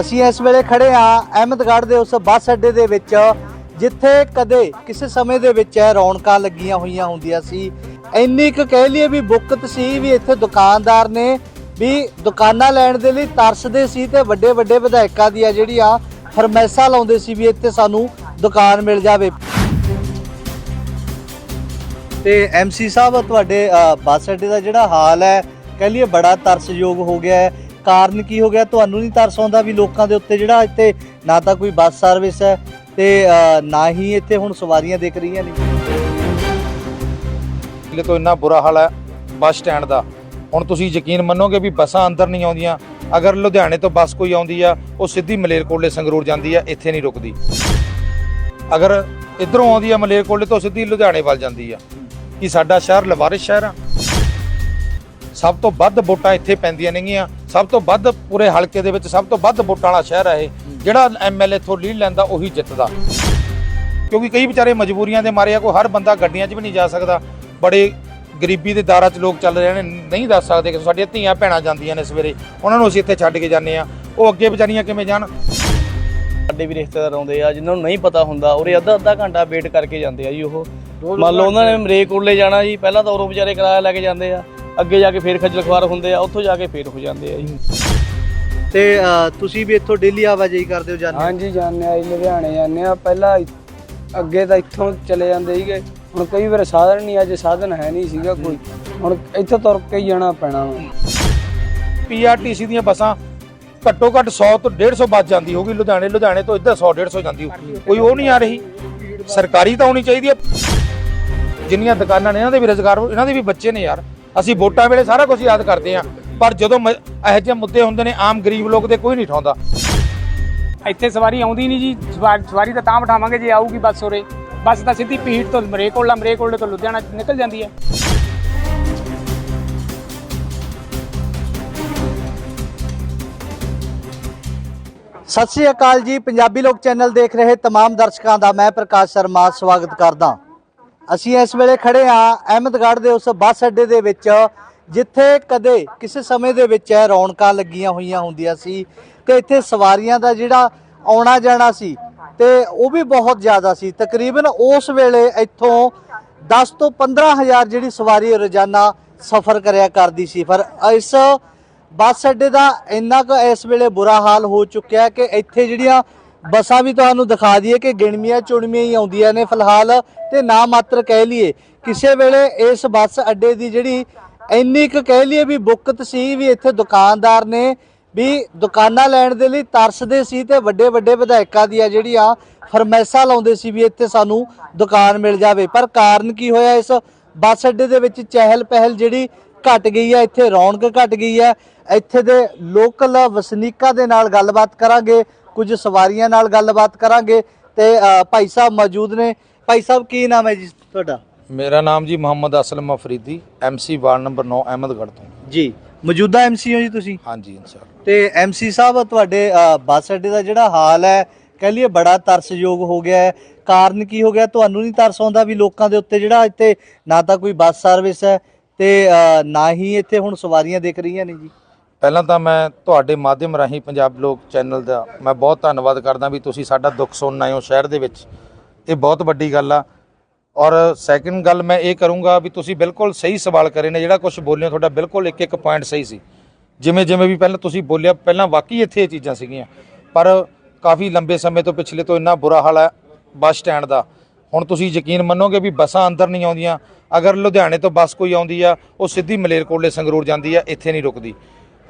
ਅਸੀਂ ਇਸ ਵੇਲੇ ਖੜੇ ਆ ਅਹਿਮਦਗੜ੍ਹ ਦੇ ਉਸ ਬੱਸ ਅੱਡੇ ਦੇ ਵਿੱਚ, ਜਿੱਥੇ ਕਦੇ ਕਿਸੇ ਸਮੇਂ ਦੇ ਵਿੱਚ ਇਹ ਰੌਣਕਾਂ ਲੱਗੀਆਂ ਹੋਈਆਂ ਹੁੰਦੀਆਂ ਸੀ। ਇੰਨੀ ਕੁ ਕਹਿ ਲਈਏ ਵੀ ਬੁੱਕਤ ਸੀ ਵੀ ਇੱਥੇ ਦੁਕਾਨਦਾਰ ਨੇ ਵੀ ਦੁਕਾਨਾਂ ਲੈਣ ਦੇ ਲਈ ਤਰਸਦੇ ਸੀ ਤੇ ਵੱਡੇ ਵੱਡੇ ਵਿਧਾਇਕਾਂ ਦੀਆਂ ਜਿਹੜੀਆਂ ਫਰਮੈਸਾਂ ਲਾਉਂਦੇ ਸੀ ਵੀ ਇੱਥੇ ਸਾਨੂੰ ਦੁਕਾਨ ਮਿਲ ਜਾਵੇ। ਤੇ ਐਮਸੀ ਸਾਹਿਬ, ਤੁਹਾਡੇ ਬੱਸ ਅੱਡੇ ਦਾ ਜਿਹੜਾ ਹਾਲ ਹੈ, ਕਹਿ ਲਈਏ ਬੜਾ ਤਰਸਯੋਗ ਹੋ ਗਿਆ ਹੈ। ਕਾਰਨ ਕੀ ਹੋ ਗਿਆ? ਤੁਹਾਨੂੰ ਨਹੀਂ ਤਰਸ ਆਉਂਦਾ ਵੀ ਲੋਕਾਂ ਦੇ ਉੱਤੇ ਜਿਹੜਾ ਇੱਥੇ ਨਾ ਤਾਂ ਕੋਈ ਬੱਸ ਸਰਵਿਸ ਹੈ ਤੇ ਅ, ਨਾ ਹੀ ਇੱਥੇ ਹੁਣ ਸਵਾਰੀਆਂ ਦੇਖ ਰਹੀਆਂ ਨੇ? ਪਹਿਲੇ ਤੋਂ ਇੰਨਾ ਬੁਰਾ ਹਾਲ ਹੈ ਬੱਸ ਸਟੈਂਡ ਦਾ। ਹੁਣ ਤੁਸੀਂ ਯਕੀਨ ਮੰਨੋਗੇ ਵੀ ਬੱਸਾਂ ਅੰਦਰ ਨਹੀਂ ਆਉਂਦੀਆਂ। ਅਗਰ ਲੁਧਿਆਣੇ ਤੋਂ ਬੱਸ ਕੋਈ ਆਉਂਦੀ ਆ ਉਹ ਸਿੱਧੀ ਮਲੇਰਕੋਟਲੇ ਸੰਗਰੂਰ ਜਾਂਦੀ ਆ ਇੱਥੇ ਨਹੀਂ ਰੁਕਦੀ। ਅਗਰ ਇਧਰੋਂ ਆਉਂਦੀ ਆ ਮਲੇਰਕੋਟਲੇ ਤੋਂ ਸਿੱਧੀ ਲੁਧਿਆਣੇ ਵੱਲ ਜਾਂਦੀ ਆ। ਕਿ ਸਾਡਾ ਸ਼ਹਿਰ ਲਵਾਰਿਸ ਸ਼ਹਿਰ ਆ? ਸਭ ਤੋਂ ਵੱਧ ਵੋਟਾਂ ਇੱਥੇ ਪੈਂਦੀਆਂ ਨੇਗੀਆਂ। ਸਭ ਤੋਂ ਵੱਧ ਪੂਰੇ ਹਲਕੇ ਦੇ ਵਿੱਚ ਸਭ ਤੋਂ ਵੱਧ ਵੋਟਾਂ ਵਾਲਾ ਸ਼ਹਿਰ ਹੈ ਇਹ। ਜਿਹੜਾ ਐਮਐਲਏ ਤੋਂ ਲੀਡ ਲੈਂਦਾ ਉਹੀ ਜਿੱਤਦਾ। ਕਿਉਂਕਿ ਕਈ ਵਿਚਾਰੇ ਮਜਬੂਰੀਆਂ ਦੇ ਮਾਰੇ ਆ ਕੋਈ ਹਰ ਬੰਦਾ ਗੱਡੀਆਂ 'ਚ ਵੀ ਨਹੀਂ ਜਾ ਸਕਦਾ। ਬੜੇ ਗਰੀਬੀ ਦੇ ਦਾਰਾਂ 'ਚ ਲੋਕ ਚੱਲ ਰਹੇ ਨੇ ਨਹੀਂ ਦੱਸ ਸਕਦੇ ਕਿ ਸਾਡੀਆਂ ਧੀਆਂ ਭੈਣਾਂ ਜਾਂਦੀਆਂ ਨੇ ਸਵੇਰੇ। ਉਹਨਾਂ ਨੂੰ ਅਸੀਂ ਇੱਥੇ ਛੱਡ ਕੇ ਜਾਂਦੇ ਆ। ਉਹ ਅੱਗੇ ਵਿਚਾਰੀਆਂ ਕਿਵੇਂ ਜਾਣ? ਸਾਡੇ ਵੀ ਰਿਸ਼ਤੇਦਾਰ ਆਉਂਦੇ ਆ ਜਿਨ੍ਹਾਂ ਨੂੰ ਨਹੀਂ ਪਤਾ ਹੁੰਦਾ ਉਰੇ ਅੱਧਾ ਅੱਧਾ ਘੰਟਾ ਵੇਟ ਕਰਕੇ ਜਾਂਦੇ ਆ ਜੀ ਉਹ। ਮੰਨ ਲਓ ਉਹਨਾਂ ਨੇ ਮਰੇਕੋਟਲੇ ਜਾਣਾ ਜੀ ਪਹਿਲਾਂ ਤਾਂ ਉਰੋਂ ਵਿਚਾਰੇ ਕਿਰਾਇਆ ਲੈ ਕੇ ਜਾਂਦੇ ਆ। ਅੱਗੇ ਜਾ ਕੇ ਫੇਰ ਖੱਜਲ ਖਵਾਰ ਹੁੰਦੇ ਆ ਉੱਥੋਂ ਜਾ ਕੇ ਫੇਰ ਹੋ ਜਾਂਦੇ ਆ ਜੀ। ਤੇ ਅ, ਤੁਸੀਂ ਵੀ ਇੱਥੋਂ ਡੇਲੀ ਆਵਾਜਾਈ ਕਰਦੇ ਹੋ ਜਾਂਦੇ ਹੋ? ਹਾਂਜੀ ਜਾਂਦੇ ਆ ਜੀ ਲੁਧਿਆਣੇ ਜਾਂਦੇ ਆ ਪਹਿਲਾਂ ਇ- ਅੱਗੇ ਤਾਂ ਇੱਥੋਂ ਚਲੇ ਜਾਂਦੇ ਸੀਗੇ। ਹੁਣ ਕਈ ਵਾਰ ਸਾਧਨ ਨਹੀਂ ਅੱਜ ਸਾਧਨ ਹੈ ਨਹੀਂ ਸੀਗਾ ਕੋਈ। ਹੁਣ ਇੱਥੋਂ ਤੁਰ ਕੇ ਹੀ ਜਾਣਾ ਪੈਣਾ ਵਾ। ਪੀਆਰਟੀਸੀ ਦੀਆਂ ਬੱਸਾਂ ਘੱਟੋ ਘੱਟ 100 ਤੋਂ 150 ਬੱਸ ਜਾਂਦੀ ਹੋਊਗੀ। ਲੁਧਿਆਣੇ ਲੁਧਿਆਣੇ ਤੋਂ ਇੱਧਰ 100 150 ਜਾਂਦੀ ਹੋਊ ਕੋਈ ਉਹ ਨਹੀਂ ਆ ਰਹੀ। ਸਰਕਾਰੀ ਤਾਂ ਹੋਣੀ ਚਾਹੀਦੀ ਹੈ। ਜਿੰਨੀਆਂ ਦੁਕਾਨਾਂ ਨੇ ਇਹਨਾਂ ਦੇ ਵੀ ਰੁਜ਼ਗਾਰ ਇਹਨਾਂ ਦੇ ਵੀ ਬੱਚੇ ਨੇ ਯਾਰ। ਅਸੀਂ ਵੋਟਾਂ ਵੇਲੇ ਸਾਰਾ ਕੁਝ ਯਾਦ ਕਰਦੇ ਹਾਂ ਪਰ ਜਦੋਂ ਮ- ਇਹੋ ਜਿਹੇ ਮੁੱਦੇ ਹੁੰਦੇ ਨੇ ਆਮ ਗਰੀਬ ਲੋਕ ਦੇ ਕੋਈ ਨਹੀਂ ਠਾਉਂਦਾ। ਇੱਥੇ ਸਵਾਰੀ ਆਉਂਦੀ ਨਹੀਂ ਜੀ ਸਵਾ- ਸਵਾਰੀ ਤਾਂ ਤਾਂ ਬਿਠਾਵਾਂਗੇ ਜੇ ਆਊਗੀ ਬੱਸ ਉਰੇ। ਬੱਸ ਤਾਂ ਸਿੱਧੀ ਪੀੜ ਤੋਂ ਮਰੇਕੋਲਾ ਮਰੇਕੋਲੇ ਤੋਂ ਲੁਧਿਆਣਾ ਨਿਕਲ ਜਾਂਦੀ ਹੈ। ਸਤਿ ਸ੍ਰੀ ਅਕਾਲ ਜੀ। ਪੰਜਾਬੀ ਲੋਕ ਚੈਨਲ ਦੇਖ ਰਹੇ ਤਮਾਮ ਦਰਸ਼ਕਾਂ ਦਾ ਮੈਂ ਪ੍ਰਕਾਸ਼ ਸ਼ਰਮਾ ਸਵਾਗਤ ਕਰਦਾ ਅਸੀਂ ਇਸ ਵੇਲੇ ਖੜੇ ਆ ਅਹਿਮਦਗੜ੍ਹ ਦੇ ਉਸ ਬੱਸ ਅੱਡੇ ਦੇ ਵਿੱਚ, ਜਿੱਥੇ ਕਦੇ ਕਿਸੇ ਸਮੇਂ ਦੇ ਵਿੱਚ ਇਹ ਰੌਣਕਾਂ ਲੱਗੀਆਂ ਹੋਈਆਂ ਹੁੰਦੀਆਂ ਸੀ ਤੇ ਇੱਥੇ ਸਵਾਰੀਆਂ ਦਾ ਜਿਹੜਾ ਆਉਣਾ ਜਾਣਾ ਸੀ ਤੇ ਉਹ ਵੀ ਬਹੁਤ ਜ਼ਿਆਦਾ ਸੀ। ਤਕਰੀਬਨ ਉਸ ਵੇਲੇ ਇੱਥੋਂ 10 ਤੋਂ 15000 ਜਿਹੜੀ ਸਵਾਰੀ ਰੋਜ਼ਾਨਾ ਸਫ਼ਰ ਕਰਿਆ ਕਰਦੀ ਸੀ। ਪਰ ਇਸ ਬੱਸ ਅੱਡੇ ਦਾ ਇੰਨਾ ਕੁ ਇਸ ਵੇਲੇ ਬੁਰਾ ਹਾਲ ਹੋ ਚੁੱਕਿਆ ਕਿ ਇੱਥੇ ਜਿਹੜੀਆਂ ਬੱਸਾਂ ਵੀ ਤੁਹਾਨੂੰ ਦਿਖਾ ਦਈਏ ਕਿ ਗਿਣਵੀਆਂ ਚੁਣਵੀਆਂ ਹੀ ਆਉਂਦੀਆਂ ਨੇ ਫਿਲਹਾਲ ਤੇ ਨਾ ਮਾਤਰ ਕਹਿ ਲਈਏ। ਕਿਸੇ ਵੇਲੇ ਇਸ ਬੱਸ ਅੱਡੇ ਦੀ ਜਿਹੜੀ ਇੰਨੀ ਕੁ ਕਹਿ ਲਈਏ ਵੀ ਬੁੱਕਤ ਸੀ ਵੀ ਇੱਥੇ ਦੁਕਾਨਦਾਰ ਨੇ ਵੀ ਦੁਕਾਨਾਂ ਲੈਣ ਦੇ ਲਈ ਤਰਸਦੇ ਸੀ ਤੇ ਵੱਡੇ ਵੱਡੇ ਵਿਧਾਇਕਾਂ ਦੀਆਂ ਜਿਹੜੀਆਂ ਫਰਮੈਸਾਂ ਲਾਉਂਦੇ ਸੀ ਵੀ ਇੱਥੇ ਸਾਨੂੰ ਦੁਕਾਨ ਮਿਲ ਜਾਵੇ। ਪਰ ਕਾਰਨ ਕੀ ਹੋਇਆ? ਇਸ ਬੱਸ ਅੱਡੇ ਦੇ ਵਿੱਚ ਚਹਿਲ ਪਹਿਲ ਜਿਹੜੀ ਘਟ ਗਈ ਹੈ, ਇੱਥੇ ਰੌਣਕ ਘਟ ਗਈ ਹੈ। ਇੱਥੇ ਦੇ ਲੋਕਲ ਵਸਨੀਕਾਂ ਦੇ ਨਾਲ ਗੱਲਬਾਤ ਕਰਾਂਗੇ। ਕੁਝ ਸਵਾਰੀਆਂ ਨਾਲ ਗੱਲਬਾਤ ਕਰਾਂਗੇ ਤੇ ਭਾਈ ਸਾਹਿਬ ਮੌਜੂਦ ਨੇ। ਭਾਈ ਸਾਹਿਬ ਕੀ ਨਾਮ ਹੈ ਜੀ ਤੁਹਾਡਾ? ਮੇਰਾ ਨਾਮ ਜੀ Mohammad Aslam Afridi MC ward number 9 Ahmedgarh ਤੋਂ। ਜੀ ਮੌਜੂਦਾ ਐਮਸੀ ਹੋ ਜੀ ਤੁਸੀਂ? ਹਾਂਜੀ ਇਨਸ਼ਾਅੱਲਾ। ਤੇ ਐਮਸੀ ਸਾਹਿਬ ਤੁਹਾਡੇ ਬੱਸ ਅੱਡੇ ਦਾ ਜਿਹੜਾ ਹਾਲ ਹੈ ਕਹਿ ਲਈਏ ਬੜਾ ਤਰਸਯੋਗ ਹੋ ਗਿਆ ਹੈ। ਕਾਰਨ ਕੀ ਹੋ ਗਿਆ? ਤੁਹਾਨੂੰ ਨਹੀਂ ਤਰਸ ਆਉਂਦਾ ਵੀ ਲੋਕਾਂ ਦੇ ਉੱਤੇ ਜਿਹੜਾ ਇੱਥੇ ਨਾ ਤਾਂ ਕੋਈ ਬੱਸ ਸਰਵਿਸ ਹੈ ਤੇ ਨਾ ਹੀ ਇੱਥੇ ਹੁਣ ਸਵਾਰੀਆਂ ਦਿਖ ਰਹੀਆਂ ਨੇ ਜੀ? ਪਹਿਲਾਂ ਤਾਂ ਮੈਂ ਤੁਹਾਡੇ ਮਾਧਿਅਮ ਰਾਹੀਂ ਪੰਜਾਬ ਲੋਕ ਚੈਨਲ ਦਾ ਮੈਂ ਬਹੁਤ ਧੰਨਵਾਦ ਕਰਦਾ ਵੀ ਤੁਸੀਂ ਸਾਡਾ ਦੁੱਖ ਸੁਣਨ ਆਏ ਹੋ ਸ਼ਹਿਰ ਦੇ ਵਿੱਚ। ਇਹ ਬਹੁਤ ਵੱਡੀ ਗੱਲ ਆ। ਔਰ ਸੈਕਿੰਡ ਗੱਲ ਮੈਂ ਇਹ ਕਰੂੰਗਾ ਵੀ ਤੁਸੀਂ ਬਿਲਕੁਲ ਸਹੀ ਸਵਾਲ ਕਰੇ ਨੇ, ਜਿਹੜਾ ਕੁਝ ਬੋਲਿਓ ਤੁਹਾਡਾ ਬਿਲਕੁਲ ਇੱਕ ਇੱਕ ਪੁਆਇੰਟ ਸਹੀ ਸੀ। ਜਿਵੇਂ ਜਿਵੇਂ ਵੀ ਪਹਿਲਾਂ ਤੁਸੀਂ ਬੋਲਿਆ, ਪਹਿਲਾਂ ਵਾਕਈ ਇੱਥੇ ਇਹ ਚੀਜ਼ਾਂ ਸੀਗੀਆਂ। ਪਰ ਕਾਫੀ ਲੰਬੇ ਸਮੇਂ ਤੋਂ ਪਿਛਲੇ ਤੋਂ ਇੰਨਾ ਬੁਰਾ ਹਾਲ ਹੈ ਬੱਸ ਸਟੈਂਡ ਦਾ। ਹੁਣ ਤੁਸੀਂ ਯਕੀਨ ਮੰਨੋਗੇ ਵੀ ਬੱਸਾਂ ਅੰਦਰ ਨਹੀਂ ਆਉਂਦੀਆਂ। ਅਗਰ ਲੁਧਿਆਣੇ ਤੋਂ ਬੱਸ ਕੋਈ ਆਉਂਦੀ ਆ, ਉਹ ਸਿੱਧੀ ਮਲੇਰਕੋਟਲੇ ਸੰਗਰੂਰ ਜਾਂਦੀ ਆ, ਇੱਥੇ ਨਹੀਂ ਰੁਕਦੀ।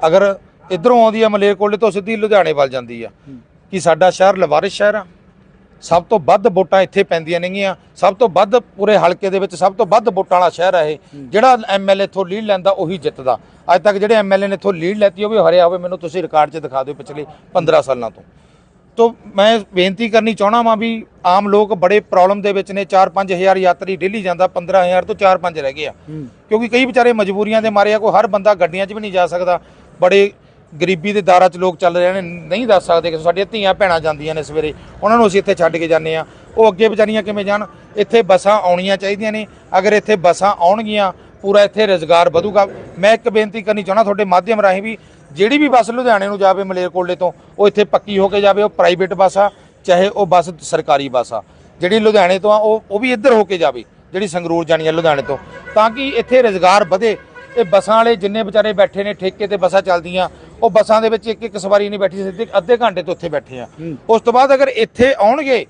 ਅਗਰ ਇਧਰੋਂ ਆਉਂਦੀ ਆ ਮਲੇਰਕੋਟਲੇ ਤੋਂ ਸਿੱਧੀ ਲੁਧਿਆਣੇ ਵੱਲ ਜਾਂਦੀ ਆ। ਕਿ ਸਾਡਾ ਸ਼ਹਿਰ ਲਵਾਰਿਸ ਸ਼ਹਿਰ ਆ। ਸਭ ਤੋਂ ਵੱਧ ਵੋਟਾਂ ਇੱਥੇ ਪੈਂਦੀਆਂ ਨੇਗੀਆਂ। ਸਭ ਤੋਂ ਵੱਧ ਪੂਰੇ ਹਲਕੇ ਦੇ ਵਿੱਚ ਸਭ ਤੋਂ ਵੱਧ ਵੋਟਾਂ ਵਾਲਾ ਸ਼ਹਿਰ ਹੈ ਇਹ। ਜਿਹੜਾ ਐਮਐਲਏ ਤੋਂ ਲੀਡ ਲੈਂਦਾ ਉਹੀ ਜਿੱਤਦਾ। ਅੱਜ ਤੱਕ ਜਿਹੜੇ ਐਮਐਲਏ ਨੇ ਇੱਥੋਂ ਲੀਡ ਲੈਤੀ ਉਹ ਵੀ ਹਰਿਆ ਹੋਵੇ ਮੈਨੂੰ ਤੁਸੀਂ ਰਿਕਾਰਡ 'ਚ ਦਿਖਾ ਦਿਓ ਪਿਛਲੇ 15 ਸਾਲਾਂ ਤੋਂ। ਤੋ ਮੈਂ ਬੇਨਤੀ ਕਰਨੀ ਚਾਹਣਾ ਵਾਂ ਵੀ ਆਮ ਲੋਕ ਬੜੇ ਪ੍ਰੋਬਲਮ ਦੇ ਵਿੱਚ ਨੇ। 4-5000 ਯਾਤਰੀ ਡੇਲੀ ਜਾਂਦਾ 15000 ਤੋਂ 4-5 ਰਹਿ ਗਏ ਆ। ਕਿਉਂਕਿ ਕਈ ਵਿਚਾਰੇ ਮਜਬੂਰੀਆਂ ਦੇ ਮਾਰੇ ਆ ਕੋਈ ਹਰ ਬੰਦਾ ਗੱਡੀਆਂ 'ਚ ਵੀ ਨਹੀਂ ਜਾ ਸਕਦਾ। ਬੜੇ ਗਰੀਬੀ ਦੇ ਦਾਰਾਂ 'ਚ ਲੋਕ ਚੱਲ ਰਹੇ ਨੇ, ਨਹੀਂ ਦੱਸ ਸਕਦੇ ਕਿ ਸਾਡੀਆਂ ਧੀਆਂ ਭੈਣਾਂ ਜਾਂਦੀਆਂ ਨੇ ਸਵੇਰੇ, ਉਹਨਾਂ ਨੂੰ ਅਸੀਂ ਇੱਥੇ ਛੱਡ ਕੇ ਜਾਂਦੇ ਆ ਉਹ ਅੱਗੇ ਵਿਚਾਰੀਆਂ ਕਿਵੇਂ ਜਾਣ? ਇੱਥੇ ਬੱਸਾਂ ਆਉਣੀਆਂ ਚਾਹੀਦੀਆਂ ਨੇ, ਅਗਰ ਇੱਥੇ ਬੱਸਾਂ ਆਉਣਗੀਆਂ, ਪੂਰਾ ਇੱਥੇ ਰੋਜ਼ਗਾਰ ਵਧੂਗਾ। ਮੈਂ ਇੱਕ ਬੇਨਤੀ ਕਰਨੀ ਚਾਹਣਾ ਤੁਹਾਡੇ ਮਾਧਿਅਮ ਰਾਹੀਂ ਵੀ, ਜਿਹੜੀ ਵੀ ਬੱਸ ਲੁਧਿਆਣੇ ਨੂੰ ਜਾਵੇ, ਮਲੇਰਕੋਟਲੇ ਤੋਂ, ਉਹ ਇੱਥੇ ਪੱਕੀ ਹੋ ਕੇ ਜਾਵੇ, ਉਹ ਪ੍ਰਾਈਵੇਟ ਬੱਸ ਆ, ਚਾਹੇ ਉਹ ਬੱਸ ਸਰਕਾਰੀ ਬੱਸ ਆ। ਜਿਹੜੀ ਲੁਧਿਆਣੇ ਤੋਂ ਆ, ਉਹ ਉਹ ਵੀ ਇੱਧਰ ਹੋ ਕੇ ਜਾਵੇ, ਜਿਹੜੀ ਸੰਗਰੂਰ ਜਾਣੀ ਆ ਲੁਧਿਆਣੇ ਤੋਂ। ਤਾਂ ਕਿ ਇੱਥੇ ਰੁਜ਼ਗਾਰ ਵਧੇ ਇਹ ਬੱਸਾਂ ਵਾਲੇ ਜਿੰਨੇ ਵਿਚਾਰੇ ਬੈਠੇ ਨੇ ਠੇਕੇ ਤੇ ਬੱਸਾਂ ਚੱਲਦੀਆਂ ਉਹ ਬੱਸਾਂ ਦੇ ਵਿੱਚ ਇੱਕ ਇੱਕ ਸਵਾਰੀ ਨਹੀਂ ਬੈਠੀ ਸਿੱਧੇ ਅੱਧੇ ਘੰਟੇ ਤੋਂ ਉੱਥੇ ਬੈਠੇ ਆ। ਉਸ ਤੋਂ ਬਾਅਦ ਅਗਰ ਇੱਥੇ ਆਉਣਗੇ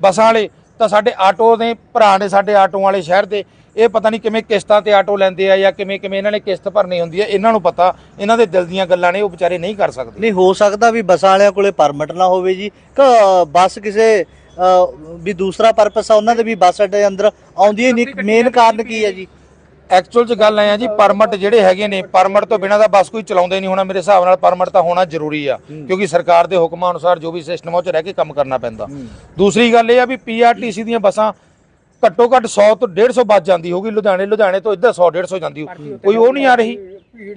ਬੱਸਾਂ ਵਾਲੇ ਤਾਂ ਸਾਡੇ ਆਟੋ ਦੇ ਭਰਾ ਨੇ ਸਾਡੇ ਆਟੋ ਵਾਲੇ ਸ਼ਹਿਰ ਦੇ ਇਹ ਪਤਾ ਨਹੀਂ ਕਿਵੇਂ ਕਿਸ਼ਤਾਂ ਤੇ ਆਟੋ ਲੈਂਦੇ ਆ ਜਾਂ ਕਿਵੇਂ ਕਿਵੇਂ ਇਹਨਾਂ ਨੇ ਕਿਸ਼ਤ ਭਰਨੀ ਹੁੰਦੀ ਹੈ ਇਹਨਾਂ ਨੂੰ ਪਤਾ ਇਹਨਾਂ ਦੇ ਦਿਲ ਦੀਆਂ ਗੱਲਾਂ ਨੇ ਉਹ ਵਿਚਾਰੇ ਨਹੀਂ ਕਰ ਸਕਦੇ। ਨਹੀਂ ਹੋ ਸਕਦਾ ਵੀ ਬੱਸਾਂ ਵਾਲਿਆਂ ਕੋਲੇ ਪਰਮਿਟ ਨਾ ਹੋਵੇ ਜੀ। ਕਿ ਬੱਸ ਕਿਸੇ ਵੀ ਦੂਸਰਾ ਪਰਪਸ ਆ ਉਹਨਾਂ ਦੇ ਵੀ ਬੱਸ ਅੱਡੇ ਅੰਦਰ ਆਉਂਦੀ ਹੀ ਨਹੀਂ ਮੇਨ ਕਾਰਨ ਕੀ ਹੈ ਜੀ? ਐਕਚੁਅਲ ਚ ਗੱਲ ਐ ਆ ਜੀ ਪਰਮਿਟ ਜਿਹੜੇ ਹੈਗੇ ਨੇ ਪਰਮਿਟ ਤੋਂ ਬਿਨਾਂ ਤਾਂ ਬੱਸ ਕੋਈ ਚਲਾਉਂਦਾ ਨਹੀਂ ਹੋਣਾ ਮੇਰੇ ਹਿਸਾਬ ਨਾਲ ਪਰਮਿਟ ਤਾਂ ਹੋਣਾ ਜ਼ਰੂਰੀ ਆ ਕਿਉਂਕਿ ਸਰਕਾਰ ਦੇ ਹੁਕਮਾਂ ਅਨੁਸਾਰ ਜੋ ਵੀ ਸਿਸਟਮ ਉਹ ਚ ਰਹਿ ਕੇ ਕੰਮ ਕਰਨਾ ਪੈਂਦਾ। ਦੂਸਰੀ ਗੱਲ ਇਹ ਆ ਵੀ ਪੀਆਰਟੀਸੀ ਦੀਆਂ ਬੱਸਾਂ ਘੱਟੋ ਘੱਟ 100 ਤੋਂ 150 ਬੱਸ ਜਾਂਦੀ ਹੋਗੀ ਲੁਧਿਆਣੇ ਲੁਧਿਆਣੇ ਤੋਂ ਇੱਧਰ 100 150 ਜਾਂਦੀ ਹੋਊ। ਕੋਈ ਉਹ ਨਹੀਂ ਆ ਰਹੀ।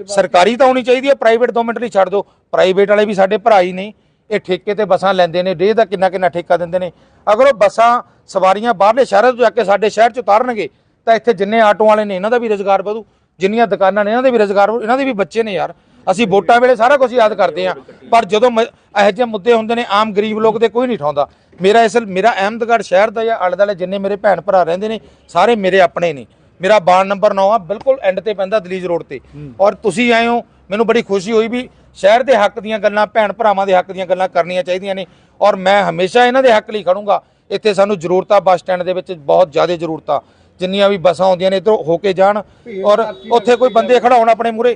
ਸਰਕਾਰੀ ਤਾਂ ਹੋਣੀ ਚਾਹੀਦੀ ਹੈ ਪ੍ਰਾਈਵੇਟ ਦੋ ਮਿੰਟ ਲਈ ਛੱਡ ਦਿਓ ਪ੍ਰਾਈਵੇਟ ਵਾਲੇ ਵੀ ਸਾਡੇ ਭਰਾ ਹੀ ਨੇ ਇਹ ਠੇਕੇ ਤੇ ਬੱਸਾਂ ਲੈਂਦੇ ਨੇ ਡੇ ਦਾ ਕਿੰਨਾ ਕਿੰਨਾ ਠੇਕਾ ਦਿੰਦੇ ਨੇ। ਅਗਰ ਉਹ ਬੱਸਾਂ ਸਵਾਰੀਆਂ ਬਾਹਰਲੇ ਸ਼ਹਿਰਾਂ ਤੋਂ ਜਾ ਕੇ ਸਾਡੇ ਸ਼ਹਿਰ 'ਚ ਉਤਾਰਨਗੇ ਤਾਂ ਇੱਥੇ ਜਿੰਨੇ ਆਟੋ ਵਾਲੇ ਨੇ ਇਹਨਾਂ ਦਾ ਵੀ ਰੋਜ਼ਗਾਰ ਵਧੂ ਜਿੰਨੀਆਂ ਦੁਕਾਨਾਂ ਨੇ ਇਹਨਾਂ ਦੇ ਵੀ ਰੋਜ਼ਗਾਰ ਵਧੂ ਇਹਨਾਂ ਦੇ ਵੀ ਬੱਚੇ ਨੇ ਯਾਰ। ਅਸੀਂ ਵੋਟਾਂ ਵੇਲੇ ਸਾਰਾ ਕੁਝ ਯਾਦ ਕਰਦੇ ਆ ਪਰ ਜਦੋਂ ਇਹੋ ਜਿਹੇ ਮੁੱਦੇ ਹੁੰਦੇ ਨੇ ਆਮ ਗਰੀਬ ਲੋਕ ਦੇ ਕੋਈ ਨਹੀਂ ਠਾਉਂਦਾ। ਮੇਰਾ ਇਸ ਮੇਰਾ ਅਹਿਮਦਗੜ੍ਹ ਸ਼ਹਿਰ ਦਾ ਜਾਂ ਆਲੇ ਦੁਆਲੇ ਜਿੰਨੇ ਮੇਰੇ ਭੈਣ ਭਰਾ ਰਹਿੰਦੇ ਨੇ ਸਾਰੇ ਮੇਰੇ ਆਪਣੇ ਨੇ। ਮੇਰਾ ਬਾਣ ਨੰਬਰ 9 ਆ ਬਿਲਕੁਲ ਐਂਡ ਤੇ ਪੈਂਦਾ ਦਲੀਜ ਰੋਡ ਤੇ। ਔਰ ਤੁਸੀਂ ਆਏ ਹੋ ਮੈਨੂੰ ਬੜੀ ਖੁਸ਼ੀ ਹੋਈ ਵੀ ਸ਼ਹਿਰ ਦੇ ਹੱਕ ਦੀਆਂ ਗੱਲਾਂ ਭੈਣ ਭਰਾਵਾਂ ਦੇ ਹੱਕ ਦੀਆਂ ਗੱਲਾਂ ਕਰਨੀਆਂ ਚਾਹੀਦੀਆਂ ਨੇ। ਔਰ ਮੈਂ ਹਮੇਸ਼ਾ ਇਹਨਾਂ ਦੇ ਹੱਕ ਲਈ ਖੜੂੰਗਾ। ਇੱਥੇ ਸਾਨੂੰ ਜ਼ਰੂਰਤ ਬੱਸ ਸਟੈਂਡ ਦੇ ਵਿੱਚ ਬਹੁਤ ਜ਼ਿਆਦਾ ਜ਼ਰੂਰਤ। ਆ ਜਿੰਨੀਆਂ ਵੀ ਬੱਸਾਂ ਆਉਂਦੀਆਂ ਨੇ ਇੱਧਰੋਂ ਹੋ ਕੇ ਜਾਣ ਔਰ ਉੱਥੇ ਕੋਈ ਬੰਦੇ ਖੜਾਉਣ ਆਪਣੇ ਮੂਰੇ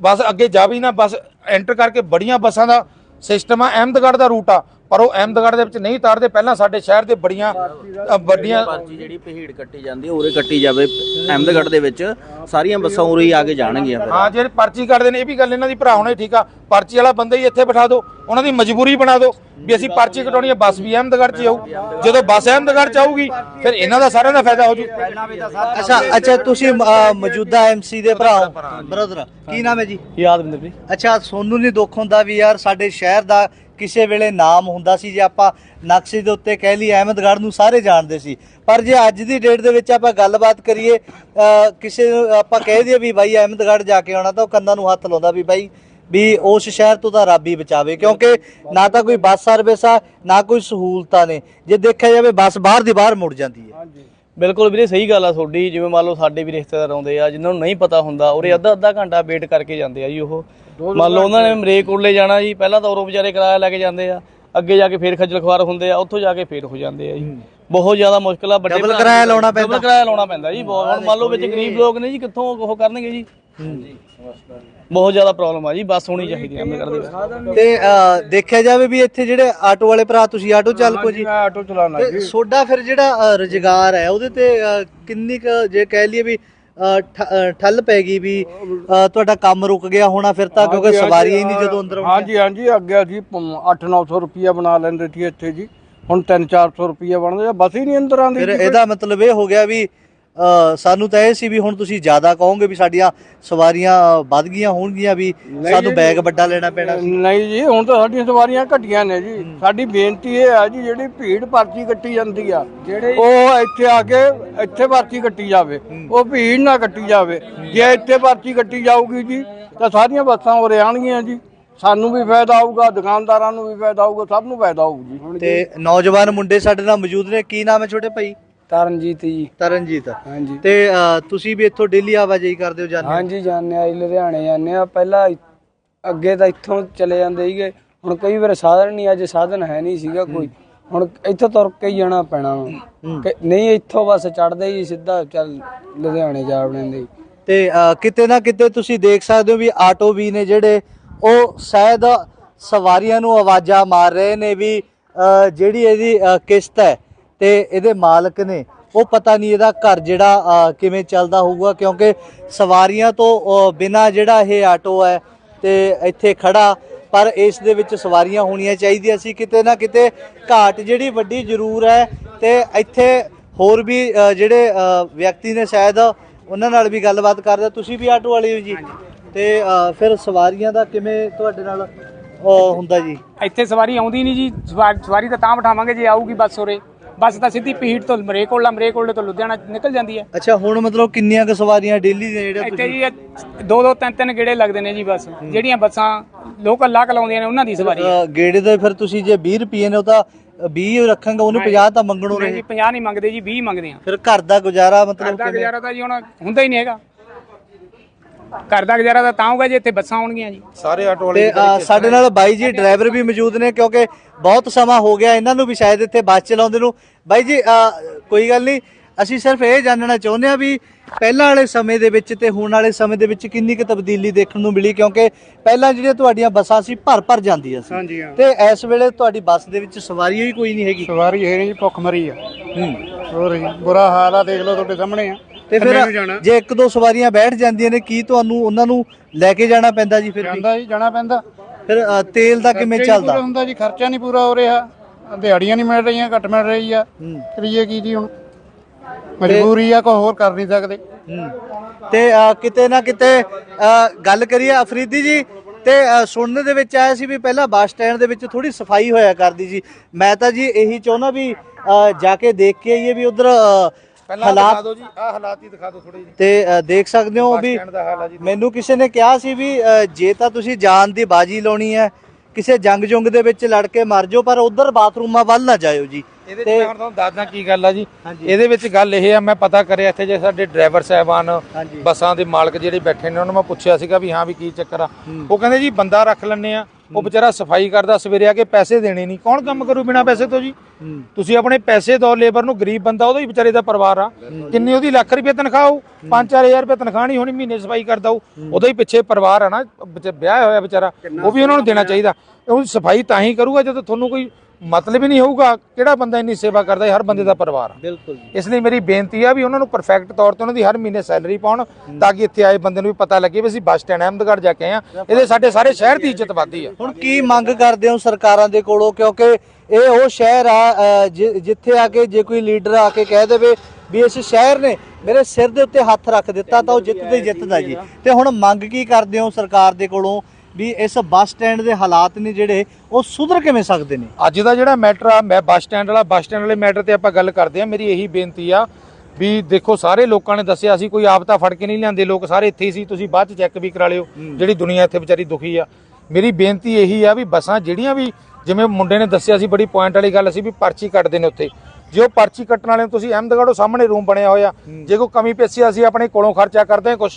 ਬਸ ਅੱਗੇ ਜਾਵੇ ਹੀ ਨਾ ਬਸ ਐਂਟਰ ਕਰਕੇ ਬੜੀਆਂ ਬੱਸਾਂ ਦਾ ਸਿਸਟਮ ਆ ਅਹਿਮਦਗੜ੍ਹ ਦਾ ਰੂਟ ਆ। ਪਰ ਉਹ ਅਹਿਮਦਗੜ੍ਹ ਦੇ ਵਿੱਚ ਨਹੀਂ ਤਾਰਦੇ ਪਹਿਲਾਂ ਸਾਡੇ ਸ਼ਹਿਰ ਦੇ ਬੜੀਆਂ ਅ, ਵੱਡੀਆਂ ਪਰਚੀ ਜਿਹੜੀ ਪਹੀੜ ਕੱਟੀ ਜਾਂਦੀ ਹੈ ਉਰੇ ਕੱਟੀ ਜਾਵੇ। ਅਹਿਮਦਗੜ੍ਹ ਦੇ ਵਿੱਚ ਸਾਰੀਆਂ ਬੱਸਾਂ ਉਰੇ ਹੀ ਆ ਕੇ ਜਾਣਗੀਆਂ ਫਿਰ। ਹਾਂ ਜਿਹੜੇ ਪਰਚੀ ਕੱਢਦੇ ਨੇ ਇਹ ਵੀ ਗੱਲ ਇਹਨਾਂ ਦੀ ਭਰਾ ਹੋਣੇ ਠੀਕ ਆ। ਪਰਚੀ ਵਾਲਾ ਬੰਦਾ ਹੀ ਇੱਥੇ ਬਿਠਾ ਦਿਓ ਉਹਨਾਂ ਦੀ ਮਜਬੂਰੀ ਬਣਾ ਦਿਓ ਵੀ ਅਸੀਂ ਪਰਚੀ ਕਟਾਉਣੀ ਹੈ ਬੱਸ ਵੀ ਅਹਿਮਦਗੜ੍ਹ 'ਚ ਆਊ। ਜਦੋਂ ਬੱਸ ਅਹਿਮਦਗੜ੍ਹ 'ਚ ਆਊਗੀ ਫਿਰ ਇਹਨਾਂ ਦਾ ਸਾਰਿਆਂ ਦਾ ਫਾਇਦਾ ਹੋ ਜੂ। ਅੱਛਾ ਅੱਛਾ ਤੁਸੀਂ ਅ, ਮੌਜੂਦਾ ਐਮਸੀ ਦੇ ਭਰਾ ਬ੍ਰਦਰ ਕੀ ਨਾਮ ਹੈ ਜੀ? ਯਾਦਵਿੰਦਰ ਜੀ। ਅੱਛਾ ਸੋਨੂੰ ਨਹੀਂ ਦੁੱਖ ਹੁੰਦਾ ਵੀ ਯਾਰ ਸਾਡੇ ਸ਼ਹਿਰ ਦਾ ਕਿਸੇ ਵੇਲੇ ਨਾਮ ਹੁੰਦਾ ਸੀ ਜੇ ਆਪਾਂ ਨਕਸ਼ੇ ਦੇ ਉੱਤੇ ਕਹਿ ਲਈ ਅਹਿਮਦਗੜ੍ਹ ਨੂੰ ਸਾਰੇ ਜਾਣਦੇ ਸੀ। ਪਰ ਜੇ ਅੱਜ ਦੀ ਡੇਟ ਦੇ ਵਿੱਚ ਆਪਾਂ ਗੱਲਬਾਤ ਕਰੀਏ ਕਿਸੇ ਨੂੰ ਆਪਾਂ ਕਹਿ ਦਈਏ ਵੀ ਬਾਈ ਅਹਿਮਦਗੜ੍ਹ ਜਾ ਕੇ ਆਉਣਾ ਤਾਂ ਉਹ ਕੰਨਾਂ ਨੂੰ ਹੱਥ ਲਾਉਂਦਾ ਵੀ ਬਾਈ, ਵੀ ਉਸ ਸ਼ਹਿਰ ਤੋਂ ਤਾਂ ਰੱਬ ਹੀ ਬਚਾਵੇ। ਕਿਉਂਕਿ ਨਾ ਤਾਂ ਕੋਈ ਬੱਸ ਸਰਵਿਸ ਆ, ਨਾ ਕੋਈ ਸਹੂਲਤਾਂ ਨੇ। ਜੇ ਦੇਖਿਆ ਜਾਵੇ ਬੱਸ ਬਾਹਰ ਦੀ ਬਾਹਰ ਮੁੜ ਜਾਂਦੀ ਹੈ। ਬਿਲਕੁਲ ਵੀਰੇ ਸਹੀ ਗੱਲ ਆ ਤੁਹਾਡੀ। ਜਿਵੇਂ ਮੰਨ ਲਓ ਸਾਡੇ ਵੀ ਰਿਸ਼ਤੇਦਾਰ ਆਉਂਦੇ ਆ ਜਿਨ੍ਹਾਂ ਨੂੰ ਨਹੀਂ ਪਤਾ ਹੁੰਦਾ ਉਰੇ ਅੱਧਾ ਅੱਧਾ ਘੰਟਾ ਵੇਟ ਕਰਕੇ ਜਾਂਦੇ ਆ ਜੀ ਉਹ। ਮੰਨ ਲਓ ਉਹਨਾਂ ਨੇ ਮਰੇਕੋਟਲੇ ਜਾਣਾ ਜੀ ਪਹਿਲਾਂ ਤਾਂ ਉਰੋਂ ਵਿਚਾਰੇ ਕਿਰਾਇਆ ਲੈ ਕੇ ਜਾਂਦੇ ਆ ਅੱਗੇ ਜਾ ਕੇ ਫੇਰ ਖੱਜਲ ਖਵਾਰ ਹੁੰਦੇ ਆ ਉੱਥੋਂ ਜਾ ਕੇ ਫੇਰ ਹੋ ਜਾਂਦੇ ਆ ਜੀ। ਬਹੁਤ ਜ਼ਿਆਦਾ ਮੁਸ਼ਕਲ ਆ ਵੱਡੇ ਕਿਰਾਇਆ ਲਾਉਣਾ ਪੈਂਦਾ। ਕਿਰਾਇਆ ਲਾਉਣਾ ਪੈਂਦਾ ਜੀ ਬਹੁਤ। ਹੁਣ ਮੰਨ ਲਓ ਵਿੱਚ ਗਰੀਬ ਲੋਕ ਨੇ ਜੀ ਕਿੱਥੋਂ ਉਹ ਕਰਨਗੇ ਜੀ? ਬਹੁਤ ਜ਼ਿਆਦਾ ਪ੍ਰੋਬਲਮ ਆ ਜੀ ਬੱਸ ਹੋਣੀ ਚਾਹੀਦੀ ਹੈ ਅੰਮ੍ਰਿਤਸਰ ਦੇ ਵਿੱਚ ਤੇ ਦੇਖਿਆ ਜਾਵੇ ਵੀ ਇੱਥੇ ਜਿਹੜੇ ਆਟੋ ਵਾਲੇ ਭਰਾ ਤੁਸੀਂ ਆਟੋ ਚਾਲਕੋ ਜੀ। ਆਟੋ ਚਲਾਉਣਾ ਤੇ ਸੋਡਾ ਫਿਰ ਜਿਹੜਾ ਰੁਜ਼ਗਾਰ ਹੈ ਉਹਦੇ ਤੇ ਕਿੰਨੀ ਕੁ ਜੇ ਕਹਿ ਲਈਏ ਵੀ ਠ- ਠੱਲ ਪੈ ਗਈ ਵੀ ਤੁਹਾਡਾ ਕੰਮ ਰੁਕ ਗਿਆ ਹੋਣਾ ਫਿਰ ਤਾਂ ਕਿਉਂਕਿ ਸਵਾਰੀਆਂ ਹੀ ਨਹੀਂ ਜਦੋਂ ਅੰਦਰ ਆਉਂਦੀਆਂ ਹਾਂਜੀ ਹਾਂਜੀ ਅੱਗੇ ਅਸੀਂ 8-900 ਰੁਪਿਆ ਬਣਾ ਲੈਂਦੇ ਸੀ ਇੱਥੇ ਜੀ। ਹੁਣ 3-400 ਰੁਪਿਆ ਬਣਦੇ ਆ ਬਸ ਹੀ ਨਹੀਂ ਅੰਦਰ ਆਉਂਦੀ ਫਿਰ ਇਹਦਾ ਮਤਲਬ ਇਹ ਹੋ ਗਿਆ ਵੀ ਸਾਨੂੰ ਤਾਂ ਇਹ ਸੀ ਵੀ ਹੁਣ ਤੁਸੀਂ ਜ਼ਿਆਦਾ ਕਹੋਗੇ ਵੀ ਸਾਡੀਆਂ ਸਵਾਰੀਆਂ ਵੱਧ ਗਈਆਂ ਹੋਣਗੀਆਂ ਵੀ ਸਾਨੂੰ ਬੈਗ ਵੱਡਾ ਲੈਣਾ ਪੈਣਾ ਸੀ। ਨਹੀਂ ਜੀ ਹੁਣ ਤਾਂ ਸਾਡੀਆਂ ਸਵਾਰੀਆਂ ਘਟੀਆਂ ਨੇ ਜੀ। ਸਾਡੀ ਬੇਨਤੀ ਇਹ ਹੈ ਜੀ ਜਿਹੜੀ ਭੀੜ ਪਰਚੀ ਕੱਟੀ ਜਾਂਦੀ ਆ ਉਹ ਇੱਥੇ ਆ ਕੇ ਇੱਥੇ ਪਰਚੀ ਕੱਟੀ ਜਾਵੇ। ਉਹ ਭੀੜ ਨਾ ਕੱਟੀ ਜਾਵੇ। ਜੇ ਇੱਥੇ ਪਰਚੀ ਕੱਟੀ ਜਾਊਗੀ ਜੀ ਤਾਂ ਸਾਰੀਆਂ ਬੱਸਾਂ ਉਰੇ ਆਉਣਗੀਆਂ ਜੀ। ਸਾਨੂੰ ਵੀ ਫਾਇਦਾ ਆਊਗਾ ਦੁਕਾਨਦਾਰਾਂ ਨੂੰ ਵੀ ਫਾਇਦਾ ਆਊਗਾ ਸਭ ਨੂੰ ਫਾਇਦਾ ਆਊ ਜੀ। ਤੇ ਨੌਜਵਾਨ ਮੁੰਡੇ ਸਾਡੇ ਨਾਲ ਮੌਜੂਦ ਨੇ। ਕੀ ਨਾਮ ਹੈ ਛੋਟੇ ਭਾਈ? ਤਰਨਜੀਤ ਜੀ। ਤਰਨਜੀਤ। ਹਾਂਜੀ। ਤੇ ਅ, ਤੁਸੀਂ ਵੀ ਇੱਥੋਂ ਡੇਲੀ ਆਵਾਜਾਈ ਕਰਦੇ ਹੋ ਜਾਂਦੇ ਹੋ? ਹਾਂਜੀ ਜਾਂਦੇ ਆ ਜੀ, ਲੁਧਿਆਣੇ ਜਾਂਦੇ ਆ ਪਹਿਲਾਂ ਇ- ਅੱਗੇ ਤਾਂ ਇੱਥੋਂ ਚਲੇ ਜਾਂਦੇ ਸੀਗੇ। ਹੁਣ ਕਈ ਵਾਰ ਸਾਧਨ ਨਹੀਂ ਅੱਜ ਸਾਧਨ ਹੈ ਨਹੀਂ ਸੀਗਾ ਕੋਈ। ਹੁਣ ਇੱਥੋਂ ਤੁਰ ਕੇ ਹੀ ਜਾਣਾ ਪੈਣਾ ਵਾ। ਕਿ ਨਹੀਂ ਇੱਥੋਂ ਬਸ ਚੜਦੇ ਹੀ ਸਿੱਧਾ ਚੱਲ ਲੁਧਿਆਣੇ ਜਾ ਵੜਦੇ। ਤੇ ਅ, ਕਿਤੇ ਨਾ ਕਿਤੇ ਤੁਸੀਂ ਦੇਖ ਸਕਦੇ ਹੋ ਵੀ ਆਟੋ ਵੀ ਨੇ ਜਿਹੜੇ ਉਹ ਸ਼ਾਇਦ ਸਵਾਰੀਆਂ ਨੂੰ ਆਵਾਜ਼ਾਂ ਮਾਰ ਰਹੇ ਨੇ ਵੀ ਅ, ਜਿਹੜੀ ਇਹਦੀ ਅ, ਕਿਸ਼ਤ ਹੈ। ਤੇ ਇਹਦੇ ਮਾਲਕ ਨੇ ਉਹ ਪਤਾ ਨਹੀਂ ਇਹਦਾ ਘਰ ਜਿਹੜਾ ਕਿਵੇਂ ਚੱਲਦਾ ਹੋਊਗਾ ਕਿਉਂਕਿ ਸਵਾਰੀਆਂ ਤੋਂ ਬਿਨਾ ਜਿਹੜਾ ਇਹ ਆਟੋ ਹੈ ਤੇ ਇੱਥੇ ਖੜਾ ਪਰ ਇਸ ਦੇ ਵਿੱਚ ਸਵਾਰੀਆਂ ਹੋਣੀਆਂ ਚਾਹੀਦੀਆਂ ਸੀ ਕਿਤੇ ਨਾ ਕਿਤੇ ਘਾਟ ਜਿਹੜੀ ਵੱਡੀ ਜ਼ਰੂਰ ਹੈ ਤੇ ਇੱਥੇ ਹੋਰ ਵੀ ਜਿਹੜੇ ਵਿਅਕਤੀ ਨੇ ਸ਼ਾਇਦ ਉਹਨਾਂ ਨਾਲ ਵੀ ਗੱਲਬਾਤ ਕਰਦੇ ਤੁਸੀਂ ਵੀ ਆਟੋ ਵਾਲੇ ਹੋ ਜੀ? ਤੇ ਫਿਰ ਸਵਾਰੀਆਂ ਦਾ ਕਿਵੇਂ ਤੁਹਾਡੇ ਨਾਲ ਹੁੰਦਾ ਜੀ? ਇੱਥੇ ਸਵਾਰੀ ਆਉਂਦੀ ਨਹੀਂ ਜੀ ਸਵਾ- ਸਵਾਰੀ ਤਾਂ ਤਾਂ ਬਿਠਾਵਾਂਗੇ ਜੇ ਆਊਗੀ ਬੱਸ ਉਰੇ। ਬੱਸ ਤਾਂ ਸਿੱਧੀ ਪੀੜ ਤੋਂ ਮਰੇਕੋਲਾ ਮਰੇਕੋਲੇ ਤੋਂ ਲੁਧਿਆਣਾ ਨਿਕਲ ਜਾਂਦੀ ਹੈ। ਅੱਛਾ ਹੁਣ ਮਤਲਬ ਕਿੰਨੀਆਂ ਕੁ ਸਵਾਰੀਆਂ ਡੇਲੀ ਦੀਆਂ ਜਿਹੜਾ ਇੱਥੇ ਜੀ ਇਹ ਦੋ ਦੋ ਤਿੰਨ ਤਿੰਨ ਗੇੜੇ ਲੱਗਦੇ ਨੇ ਜੀ ਬਸ। ਜਿਹੜੀਆਂ ਬੱਸਾਂ ਲੋਕਲ ਲਾਕ ਲਾਉਂਦੀਆਂ ਨੇ ਉਹਨਾਂ ਦੀ ਸਵਾਰੀ ਹੈ। ਅ, ਗੇੜੇ ਦੇ ਫਿਰ ਤੁਸੀਂ ਜੇ 20 ਰੁਪਏ ਨੇ ਉਹ ਤਾਂ 20 ਰੱਖਾਂਗੇ ਉਹਨੂੰ 50 ਤਾਂ ਮੰਗਣੋਂ ਨਹੀਂ ਰਹੇ ਜੀ 50 ਨਹੀਂ ਮੰਗਦੇ ਜੀ 20 ਮੰਗਦੇ ਆ। ਫਿਰ ਘਰ ਦਾ ਗੁਜ਼ਾਰਾ ਮਤਲਬ ਦਾ ਕਿਵੇਂ? ਗੁਜ਼ਾਰਾ ਤਾਂ ਜੀ ਹੁਣ ਹੁੰਦਾ ਹੀ ਨਹੀਂ ਹੈਗਾ। ਘਰ ਦਾ ਗੁਜ਼ਾਰਾ ਤਾਂ ਤਾਂ ਹੋਊਗਾ ਜੇ ਇੱਥੇ ਬੱਸਾਂ ਆਉਣਗੀਆਂ ਜੀ। ਸਾਰੇ ਆਟੋ ਵਾਲੇ ਤੇ ਅ, ਸਾਡੇ ਨਾਲ ਬਾਈ ਜੀ ਡਰਾਈਵਰ ਵੀ ਮੌਜੂਦ ਨੇ ਕਿਉਂਕਿ ਬਹੁਤ ਸਮਾਂ ਹੋ ਗਿਆ ਇਹਨਾਂ ਨੂੰ ਵੀ ਸ਼ਾਇਦ ਇੱਥੇ ਬੱਸ ਚਲਾਉਂਦੇ ਨੂੰ। ਬਾਈ ਜੀ ਅ, ਕੋਈ ਗੱਲ ਨਹੀਂ ਅਸੀਂ ਸਿਰਫ ਇਹ ਜਾਣਨਾ ਚਾਹੁੰਦੇ ਆ ਵੀ ਪਹਿਲਾਂ ਵਾਲੇ ਸਮੇਂ ਦੇ ਵਿੱਚ ਤੇ ਹੁਣ ਵਾਲੇ ਸਮੇਂ ਦੇ ਵਿੱਚ ਕਿੰਨੀ ਕੁ ਤਬਦੀਲੀ ਦੇਖਣ ਨੂੰ ਮਿਲੀ ਕਿਉਂਕਿ ਪਹਿਲਾਂ ਜਿਹੜੀਆਂ ਤੁਹਾਡੀਆਂ ਬੱਸਾਂ ਸੀ ਭਰ ਭਰ ਜਾਂਦੀਆਂ ਸੀ। ਹਾਂਜੀ ਹਾਂ। ਤੇ ਇਸ ਵੇਲੇ ਤੁਹਾਡੀ ਬੱਸ ਦੇ ਵਿੱਚ ਸਵਾਰੀ ਹੀ ਕੋਈ ਨਹੀਂ ਹੈਗੀ। ਸਵਾਰੀ ਹੈ ਨਹੀਂ ਜੀ ਭੁੱਖ ਮਰੀ ਆ। ਹੂੰ। ਹੋਰ ਜੀ ਬੁਰਾ ਹਾਲ ਆ ਦੇਖ ਲਓ ਤੁਹਾਡੇ ਸਾਹਮਣੇ ਆ। ਤੇ ਫਿਰ ਜੇ ਇੱਕ ਦੋ ਸਵਾਰੀਆਂ ਬੈਠ ਜਾਂਦੀਆਂ ਨੇ ਕੀ ਤੁਹਾਨੂੰ ਉਹਨਾਂ ਨੂੰ ਲੈ ਕੇ ਜਾਣਾ ਪੈਂਦਾ ਜੀ ਫਿਰ ਵੀ? ਜਾਂਦਾ ਜੀ ਜਾਣਾ ਪੈਂਦਾ। ਫਿਰ ਅ, ਤੇਲ ਦਾ ਕਿਵੇਂ ਖਰਚਾ ਹੀ ਨੀ ਪੂਰਾ ਚੱਲਦਾ ਹੁੰਦਾ ਜੀ ਖਰਚਾ ਨਹੀਂ ਪੂਰਾ ਹੋ ਰਿਹਾ। ਦਿਹਾੜੀਆਂ ਨਹੀਂ ਮਿਲ ਰਹੀਆਂ ਘੱਟ ਮਿਲ ਰਹੀ ਆ। ਹੂੰ। ਕਰੀਏ ਕੀ ਜੀ ਹੁਣ? ਮਜਬੂਰੀ ਆ ਕੋਈ ਹੋਰ ਕਰ ਨਹੀਂ ਸਕਦੇ। ਤੇ ਅ, ਕਿਤੇ ਨਾ ਕਿਤੇ ਅ, ਗੱਲ ਕਰੀਏ ਅਫਰੀਦੀ ਜੀ ਤੇ ਅ, ਸੁਣਨ ਦੇ ਵਿੱਚ ਆਇਆ ਸੀ ਵੀ ਪਹਿਲਾਂ ਬੱਸ ਸਟੈਂਡ ਦੇ ਵਿੱਚ ਥੋੜੀ ਸਫ਼ਾਈ ਹੋਇਆ ਕਰਦੀ ਸੀ। ਮੈਂ ਤਾਂ ਜੀ ਇਹੀ ਚਾਹੁੰਦਾ ਵੀ ਅ, ਜਾ ਕੇ ਦੇਖ ਕੇ ਆਈਏ ਵੀ ਉਧਰ ਪਹਿਲਾਂ ਦਿਖਾ ਹਾਲਾਤ ਦਿਓ ਜੀ ਆਹ ਹਾਲਾਤ ਹੀ ਦਿਖਾ ਦਿਓ ਥੋੜੇ ਤੇ ਅ, ਦੇਖ ਸਕਦੇ ਹੋ ਵੀ ਸਟੈਂਡ ਦਾ ਹਾਲ ਆ ਜੀ। ਮੈਨੂੰ ਕਿਸੇ ਨੇ ਕਿਹਾ ਸੀ ਵੀ ਅ, ਜੇ ਤਾਂ ਤੁਸੀਂ ਜਾਨ ਦੀ ਬਾਜੀ ਲਾਉਣੀ ਹੈ ਕਿਸੇ ਜੰਗ ਜੁੰਗ ਦੇ ਵਿੱਚ ਲੜ ਕੇ ਮਰ ਜਾਓ ਪਰ ਉਧਰ ਬਾਥਰੂਮਾਂ ਵੱਲ ਨਾ ਜਾਇਓ ਜੀ। ਇਹਦੇ ਮੈਂ ਹੁਣ ਤੁਹਾਨੂੰ ਦੱਸਦਾ ਕੀ ਗੱਲ ਆ ਜੀ। ਇਹਦੇ ਵਿੱਚ ਗੱਲ ਇਹ ਆ ਮੈਂ ਪਤਾ ਕਰਿਆ ਇੱਥੇ ਜੇ ਸਾਡੇ ਡਰਾਈਵਰ ਸਾਹਿਬਾਨ। ਬੱਸਾਂ ਦੇ ਮਾਲਕ ਜਿਹੜੇ ਬੈਠੇ ਨੇ ਉਹਨਾਂ ਨੂੰ ਮੈਂ ਪੁੱਛਿਆ ਸੀਗਾ ਵੀ ਹਾਂ ਵੀ ਕੀ ਚੱਕਰ ਆ। ਉਹ ਕਹਿੰਦੇ ਜੀ ਬੰਦਾ ਰੱਖ ਲੈਣੇ ਆ ਉਹ ਵਿਚਾਰਾ ਸਫ਼ਾਈ ਕਰਦਾ ਸਵੇਰੇ ਆ ਕੇ ਪੈਸੇ ਦੇਣੇ ਨਹੀਂ। ਕੌਣ ਕੰਮ ਕਰੂ ਬਿਨਾ ਪੈਸੇ ਤੋਂ ਜੀ? ਹੂੰ। ਤੁਸੀਂ ਆਪਣੇ ਪੈਸੇ ਦਿਓ ਲੇਬਰ ਨੂੰ ਗਰੀਬ ਬੰਦਾ ਉਹਦਾ ਹੀ ਵਿਚਾਰੇ ਦਾ ਪਰਿਵਾਰ ਆ। ਕਿੰਨੀ ਉਹਦੀ ਲੱਖ ਰੁਪਏ ਤਨਖਾਹ ਹੋਊ? 5-4000 ਰੁਪਏ ਤਨਖਾਹ ਨਹੀਂ ਹੋਣੀ ਮਹੀਨੇ ਸਫ਼ਾਈ ਕਰਦਾ ਉਹ। ਉਹਦਾ ਹੀ ਪਿੱਛੇ ਪਰਿਵਾਰ ਆ ਨਾ ਵਿਆਹ ਹੋਇਆ ਵਿਚਾਰਾ ਉਹ ਵੀ ਉਹਨਾਂ ਨੂੰ ਦੇਣਾ ਚਾਹੀਦਾ। ਉਹ ਸਫ਼ਾਈ ਤਾਂ ਹੀ ਕਰੂਗਾ ਜਦੋਂ ਤੁਹਾਨੂੰ ਕੋਈ ਮਤਲਬ ਹੀ ਨਹੀਂ ਹੋਊਗਾ ਕਿਹੜਾ ਬੰਦਾ ਇੰਨੀ ਸੇਵਾ ਕਰਦਾ ਹੈ? ਹਰ ਬੰਦੇ ਦਾ ਪਰਿਵਾਰ। ਬਿਲਕੁਲ ਇਸ ਲਈ ਮੇਰੀ ਬੇਨਤੀ ਆ ਵੀ ਉਹਨਾਂ ਨੂੰ ਪਰਫੈਕਟ ਤੌਰ ਤੇ ਉਹਨਾਂ ਦੀ ਹਰ ਮਹੀਨੇ ਸੈਲਰੀ ਪਾਉਣ ਤਾਂ ਕਿ ਇੱਥੇ ਆਏ ਬੰਦੇ ਨੂੰ ਵੀ ਪਤਾ ਲੱਗੇ ਵੀ ਅਸੀਂ ਬੱਸ ਸਟੈਂਡ ਅਹਿਮਦਗੜ੍ਹ ਜਾ ਕੇ ਆਏ ਆ ਇਹਦੇ ਸਾਡੇ ਸਾਰੇ ਸ਼ਹਿਰ ਦੀ ਇੱਜ਼ਤ ਵੱਧਦੀ ਆ। ਹੁਣ ਕੀ ਮੰਗ ਕਰਦੇ ਹੋ ਸਰਕਾਰਾਂ ਦੇ ਕੋਲੋਂ? ਕਿਉਂਕਿ ਇਹ ਉਹ ਸ਼ਹਿਰ ਆ ਜਿੱਥੇ ਆ ਕੇ ਜੇ ਕੋਈ ਲੀਡਰ ਆ ਕੇ ਕਹਿ ਦੇਵੇ ਵੀ ਇਸ ਸ਼ਹਿਰ ਨੇ ਮੇਰੇ ਸਿਰ ਦੇ ਉੱਤੇ ਹੱਥ ਰੱਖ ਦਿੱਤਾ ਤਾਂ ਉਹ ਜਿੱਤਦੇ ਜਿੱਤਦਾ ਜੀ। ਤੇ ਹੁਣ ਮੰਗ ਕੀ ਕਰਦੇ ਹੋ ਸਰਕਾਰ ਦੇ ਕੋਲੋਂ? ਵੀ ਇਸ ਬੱਸ ਸਟੈਂਡ ਦੇ ਹਾਲਾਤ ਨੇ ਜਿਹੜੇ ਉਹ ਸੁਧਰ ਕਿਵੇਂ ਸਕਦੇ ਨੇ? ਅੱਜ ਦਾ ਜਿਹੜਾ ਮੈਟਰ ਆ ਮੈਂ ਬੱਸ ਸਟੈਂਡ ਵਾਲਾ ਬੱਸ ਸਟੈਂਡ ਵਾਲੇ ਮੈਟਰ ਤੇ ਆਪਾਂ ਗੱਲ ਕਰਦੇ ਆ ਮੇਰੀ ਇਹੀ ਬੇਨਤੀ ਆ ਵੀ ਦੇਖੋ ਸਾਰੇ ਲੋਕਾਂ ਨੇ ਦੱਸਿਆ ਸੀ ਕੋਈ ਆਪ ਤਾਂ ਫੜ ਕੇ ਨਹੀਂ ਲਿਆਂਦੇ। ਲੋਕ ਸਾਰੇ ਇੱਥੇ ਹੀ ਸੀ ਤੁਸੀਂ ਬਾਅਦ ਚ ਚੈੱਕ ਵੀ ਕਰਾ ਲਿਓ ਜਿਹੜੀ ਦੁਨੀਆ ਇੱਥੇ ਵਿਚਾਰੀ ਦੁਖੀ ਆ। ਮੇਰੀ ਬੇਨਤੀ ਇਹੀ ਆ ਵੀ ਬੱਸਾਂ ਜਿਹੜੀਆਂ ਵੀ ਜਿਵੇਂ ਮੁੰਡੇ ਨੇ ਦੱਸਿਆ ਸੀ ਬੜੀ ਪੁਆਇੰਟ ਵਾਲੀ ਗੱਲ ਸੀ ਵੀ ਪਰਚੀ ਕੱਟਦੇ ਨੇ ਉੱਥੇ। ਜੇ ਉਹ ਪਰਚੀ ਕੱਟਣ ਵਾਲੇ ਨੂੰ ਤੁਸੀਂ ਅਹਿਮਦਗੜ੍ਹੋਂ ਸਾਹਮਣੇ ਰੂਮ ਬਣਿਆ ਹੋਇਆ। ਜੇ ਕੋਈ ਕਮੀ ਪੇਸ਼ੀ ਅਸੀਂ ਆਪਣੇ ਕੋਲੋਂ ਖਰਚਾ ਕਰਦੇ ਹਾਂ ਕੁਝ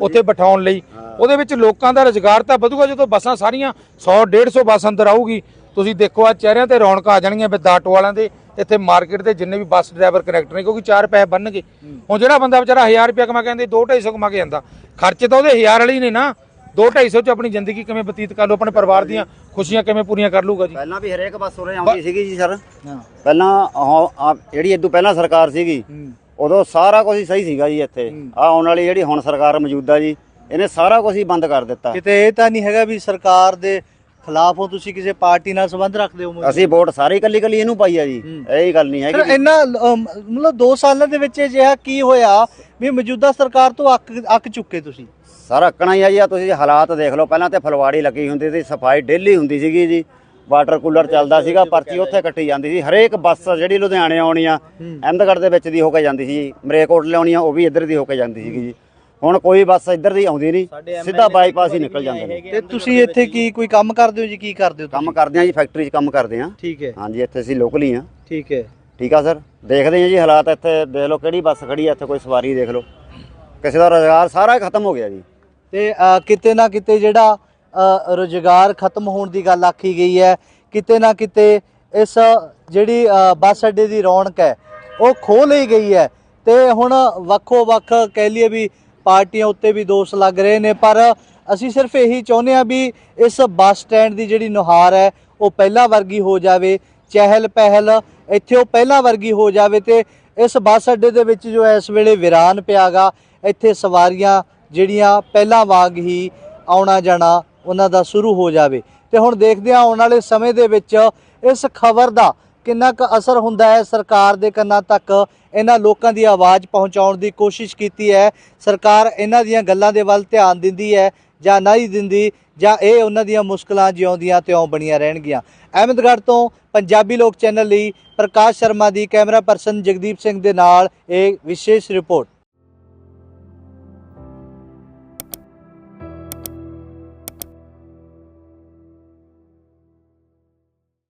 ਉੱਥੇ ਬਿਠਾਉਣ ਲਈ। ਉਹਦੇ ਵਿੱਚ ਲੋਕਾਂ ਦਾ ਰੁਜ਼ਗਾਰ ਤਾਂ ਵਧੂਗਾ ਜਦੋਂ ਬੱਸਾਂ ਸਾਰੀਆਂ 100 150 ਬੱਸ ਅੰਦਰ ਆਊਗੀ। ਤੁਸੀਂ ਦੇਖੋ ਆ ਚਿਹਰਿਆਂ ਤੇ ਰੌਣਕਾਂ ਆ ਜਾਣਗੀਆਂ ਵਿਦ ਆਟੋ ਵਾਲਿਆਂ ਦੇ ਇੱਥੇ ਮਾਰਕੀਟ ਦੇ ਜਿੰਨੇ ਵੀ ਬੱਸ ਡਰਾਈਵਰ ਕਨੈਕਟਰ ਨੇ ਕਿਉਂਕਿ ਚਾਰ ਪੈਸੇ ਬੰਨਗੇ ਹੁਣ ਜਿਹੜਾ ਬੰਦਾ ਵਿਚਾਰਾ 1000 ਰੁਪਏ ਕਮਾ ਕੇ ਆਂਦੇ 2-250 ਕਮਾ ਕੇ ਜਾਂਦਾ ਖਰਚੇ ਤਾਂ ਉਹਦੇ 1000 ਵਾਲੇ ਹੀ ਨੇ ਨਾ। 2-250 ਚ ਆਪਣੀ ਜ਼ਿੰਦਗੀ ਕਿਵੇਂ ਬਤੀਤ ਕਰ ਲੂ ਆਪਣੇ ਪਰਿਵਾਰ ਦੀਆਂ ਖੁਸ਼ੀਆਂ ਕਿਵੇਂ ਪੂਰੀਆਂ ਕਰ ਲੂਗਾ ਜੀ। ਪਹਿਲਾਂ ਵੀ ਹਰੇਕ ਬੱਸ ਉਰੇ ਆਉਂਦੀ ਸੀਗੀ ਜੀ ਸਰ। ਪਹਿਲਾਂ ਜਿਹੜੀ ਇਦੋਂ ਪਹਿਲਾਂ ਸਰਕਾਰ ਸੀਗੀ ਉਦੋਂ ਸਾਰਾ ਕੁਝ ਹੀ ਸਹੀ ਸੀਗਾ ਜੀ ਇੱਥੇ। ਆ ਆਉਣ ਵਾਲੀ ਜਿਹੜੀ ਹੁਣ ਸਰਕਾਰ ਮੌਜੂਦਾ ਜੀ ਇਹਨੇ ਸਾਰਾ ਕੁਝ ਹੀ ਬੰਦ ਕਰ ਦਿੱਤਾ। ਕਿਤੇ ਇਹ ਤਾਂ ਨਹੀਂ ਹੈਗਾ ਵੀ ਸਰਕਾਰ ਦੇ ਖਿਲਾਫ ਹੋ ਤੁਸੀਂ ਕਿਸੇ ਪਾਰਟੀ ਨਾਲ ਸੰਬੰਧ ਰੱਖਦੇ ਹੋ ਅਸੀਂ ਵੋਟ ਸਾਰੀ ਕੱਲੀ ਕੱਲੀ ਇਹਨੂੰ ਪਾਈ ਆ ਜੀ। ਇਹ ਗੱਲ ਨਹੀਂ ਹੈਗੀ ਇੰਨਾ ਅਮ, ਮਤਲਬ 2 ਸਾਲਾਂ ਦੇ ਵਿੱਚ ਅਜਿਹਾ ਕੀ ਹੋਇਆ ਵੀ ਮੌਜੂਦਾ ਸਰਕਾਰ ਤੋਂ ਅੱਕ ਅੱਕ ਚੁੱਕੇ ਤੁਸੀਂ? ਸਾਰਾ ਅੱਕਣਾ ਹੀ ਆ ਜੀ ਆ ਤੁਸੀਂ ਹਾਲਾਤ ਦੇਖ ਲਓ। ਪਹਿਲਾਂ ਤੇ ਫਲਵਾੜੀ ਲੱਗੀ ਹੁੰਦੀ ਸੀ ਸਫ਼ਾਈ ਡੇਲੀ ਹੁੰਦੀ ਸੀਗੀ ਜੀ। ਵਾਟਰ ਕੂਲਰ ਚੱਲਦਾ ਸੀਗਾ ਪਰਚੀ ਉੱਥੇ ਕੱਟੀ ਜਾਂਦੀ ਸੀ। ਹਰੇਕ ਬੱਸ ਜਿਹੜੀ ਲੁਧਿਆਣੇ ਆਉਣੀ ਆ ਅਹਿਮਦਗੜ੍ਹ ਦੇ ਵਿੱਚ ਦੀ ਹੋ ਕੇ ਜਾਂਦੀ ਸੀ ਮਰੇਕੋਟ ਲਿਆਉਣੀ ਆ ਉਹ ਵੀ ਇੱਧਰ ਦੀ ਹੋ ਕੇ ਜਾਂਦੀ ਸੀਗੀ ਜੀ। ਹੁਣ ਕੋਈ ਬੱਸ ਇੱਧਰ ਦੀ ਆਉਂਦੀ ਨਹੀਂ ਸਿੱਧਾ ਬਾਈਪਾਸ ਹੀ ਨਿਕਲ ਜਾਂਦੇ ਨੇ। ਤੇ ਤੁਸੀਂ ਇੱਥੇ ਕੀ ਕੋਈ ਕੰਮ ਕਰਦੇ ਹੋ ਜੀ ਕੀ ਕਰਦੇ ਹੋ ਕੰਮ? ਕਰਦੇ ਆ ਜੀ ਫੈਕਟਰੀ 'ਚ ਕੰਮ ਕਰਦੇ ਆ ਠੀਕ ਹੈ। ਹਾਂਜੀ ਇੱਥੇ ਅਸੀਂ ਲੋਕਲ ਹੀ। ਆ ਠੀਕ ਹੈ। ਠੀਕ ਆ ਸਰ? ਦੇਖਦੇ ਆ ਜੀ ਹਾਲਾਤ ਇੱਥੇ ਦੇਖ ਲਓ ਕਿਹੜੀ ਬੱਸ ਖੜੀ ਆ ਇੱਥੇ ਕੋਈ ਸਵਾਰੀ ਦੇਖ ਲਓ। ਕਿਸੇ ਦਾ ਰੋਜ਼ਗਾਰ ਸਾਰਾ ਖਤਮ ਹੋ ਗਿਆ ਜੀ। ਤੇ ਕਿਤੇ ਨਾ ਕਿਤੇ ਜਿਹੜਾ ਰੁਜ਼ਗਾਰ ਖਤਮ ਹੋਣ ਦੀ ਗੱਲ ਆਖੀ ਗਈ ਹੈ ਕਿਤੇ ਨਾ ਕਿਤੇ ਇਸ ਜਿਹੜੀ ਬੱਸ ਅੱਡੇ ਦੀ ਰੌਣਕ ਹੈ ਉਹ ਖੋ ਲਈ ਗਈ ਹੈ। ਤੇ ਹੁਣ ਵੱਖੋ ਵੱਖ ਕਹਿ ਲਈਏ ਵੀ ਪਾਰਟੀਆਂ ਉੱਤੇ ਵੀ ਦੋਸ਼ ਲੱਗ ਰਹੇ ਨੇ, ਪਰ ਅਸੀਂ ਸਿਰਫ ਇਹੀ ਚਾਹੁੰਦੇ ਹਾਂ ਵੀ ਇਸ ਬੱਸ ਸਟੈਂਡ ਦੀ ਜਿਹੜੀ ਨੁਹਾਰ ਹੈ, ਉਹ ਪਹਿਲਾਂ ਵਰਗੀ ਹੋ ਜਾਵੇ, ਚਹਿਲ ਪਹਿਲ ਇੱਥੇ ਉਹ ਪਹਿਲਾਂ ਵਰਗੀ ਹੋ ਜਾਵੇ ਤੇ ਇਸ ਬੱਸ ਅੱਡੇ ਦੇ ਵਿੱਚ ਜੋ ਇਸ ਵੇਲੇ ਵਿਰਾਨ ਪਿਆਗਾ, ਇੱਥੇ ਸਵਾਰੀਆਂ ਜਿਹੜੀਆਂ ਪਹਿਲਾਂ ਵਾਂਗ ਹੀ ਆਉਣਾ ਜਾਣਾ ਉਹਨਾਂ ਦਾ ਸ਼ੁਰੂ ਹੋ ਜਾਵੇ। ਤੇ ਹੁਣ ਦੇਖਦੇ ਹਾਂ ਆਉਣ ਵਾਲੇ ਸਮੇਂ ਦੇ ਵਿੱਚ ਇਸ ਖਬਰ ਦਾ ਕਿੰਨਾ ਕੁ ਅਸਰ ਹੁੰਦਾ ਹੈ ਸਰਕਾਰ ਦੇ ਕੰਨਾਂ ਤੱਕ? ਇਹਨਾਂ ਲੋਕਾਂ ਦੀ ਆਵਾਜ਼ ਪਹੁੰਚਾਉਣ ਦੀ ਕੋਸ਼ਿਸ਼ ਕੀਤੀ ਹੈ। ਸਰਕਾਰ ਇਹਨਾਂ ਦੀਆਂ ਗੱਲਾਂ ਦੇ ਵੱਲ ਧਿਆਨ ਦਿੰਦੀ ਹੈ ਜਾਂ ਨਹੀਂ ਦਿੰਦੀ ਜਾਂ ਇਹ ਉਹਨਾਂ ਦੀਆਂ ਮੁਸ਼ਕਲਾਂ ਜਿਉਂਦੀਆਂ ਤਿਉਂ ਬਣੀਆਂ ਰਹਿਣਗੀਆਂ। ਅਹਿਮਦਗੜ੍ਹ ਤੋਂ ਪੰਜਾਬੀ ਲੋਕ ਚੈਨਲ ਲਈ ਪ੍ਰਕਾਸ਼ ਸ਼ਰਮਾ ਦੀ ਕੈਮਰਾ ਪਰਸਨ ਜਗਦੀਪ ਸਿੰਘ ਦੇ ਨਾਲ ਇਹ ਵਿਸ਼ੇਸ਼ ਰਿਪੋਰਟ।